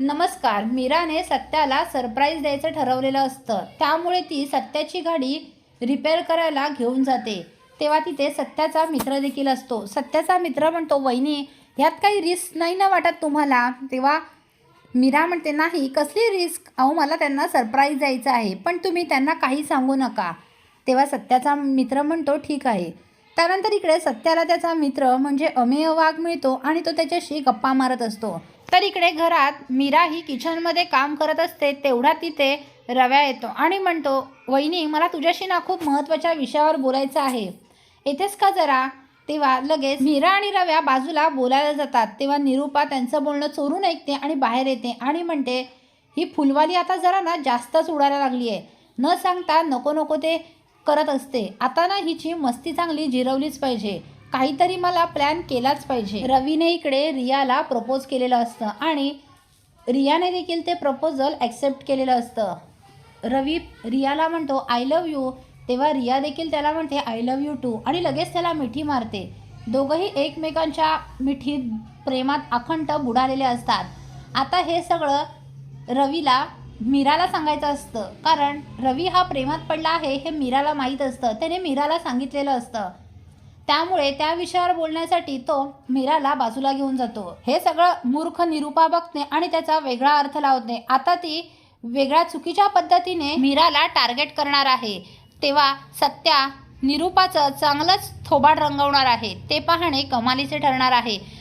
नमस्कार मीराने सत्याला सरप्राईज द्यायचं ठरवलेलं असतं. त्यामुळे ती सत्याची गाडी रिपेअर करायला घेऊन जाते. तेव्हा तिथे सत्याचा मित्र देखील असतो. सत्याचा मित्र म्हणतो वहिनी ह्यात काही रिस्क नाही ना वाटत तुम्हाला? तेव्हा मीरा म्हणते नाही कसली रिस्क अहो मला त्यांना सरप्राईज द्यायचं आहे पण तुम्ही त्यांना काही सांगू नका. तेव्हा सत्याचा मित्र म्हणतो ठीक आहे. त्यानंतर इकडे सत्याला त्याचा मित्र म्हणजे अमेय वाघ मिळतो आणि तो त्याच्याशी गप्पा मारत असतो. तर इकडे घरात मीरा ही किचनमध्ये काम करत असते तेवढा तिथे रव्या येतो आणि म्हणतो वहिनी मला तुझ्याशी ना खूप महत्त्वाच्या विषयावर बोलायचं आहे. येतेस का जरा? तेव्हा लगेच मीरा आणि रव्या बाजूला बोलायला जातात. तेव्हा निरूपा त्यांचं बोलणं चोरून ऐकते आणि बाहेर येते आणि म्हणते ही फुलवाली आता जरा ना जास्तच उडायला लागली आहे न सांगता नको नको ते करत असते. आता ना हिची मस्ती चांगली जिरवलीच पाहिजे. काहीतरी मला प्लॅन केलाच पाहिजे. रवीने इकडे रियाला प्रपोज केलेलं असतं आणि रियाने देखील ते प्रपोजल ॲक्सेप्ट केलेलं असतं. रवी रियाला म्हणतो आय लव यू तेव्हा रिया देखील त्याला म्हणते आय लव यू टू आणि लगेच त्याला मिठी मारते. दोघंही एकमेकांच्या मिठीत प्रेमात अखंड बुडालेले असतात. आता हे सगळं रवीला मीराला सांगायचं असतं. कारण रवी हा प्रेमात पडला आहे हे मीराला माहीत असतं. त्याने मीराला सांगितलेलं असतं. त्यामुळे त्या विषयावर बोलण्यासाठी तो मीराला बाजूला घेऊन जातो. हे सगळं मूर्ख निरूपा बघते आणि त्याचा वेगळा अर्थ लावते. आता ती वेगळ्या चुकीच्या पद्धतीने मीराला टार्गेट करणार आहे. तेव्हा सत्या निरूपाचं चांगलंच थोबाड रंगवणार आहे. ते पाहणे कमालीचे ठरणार आहे.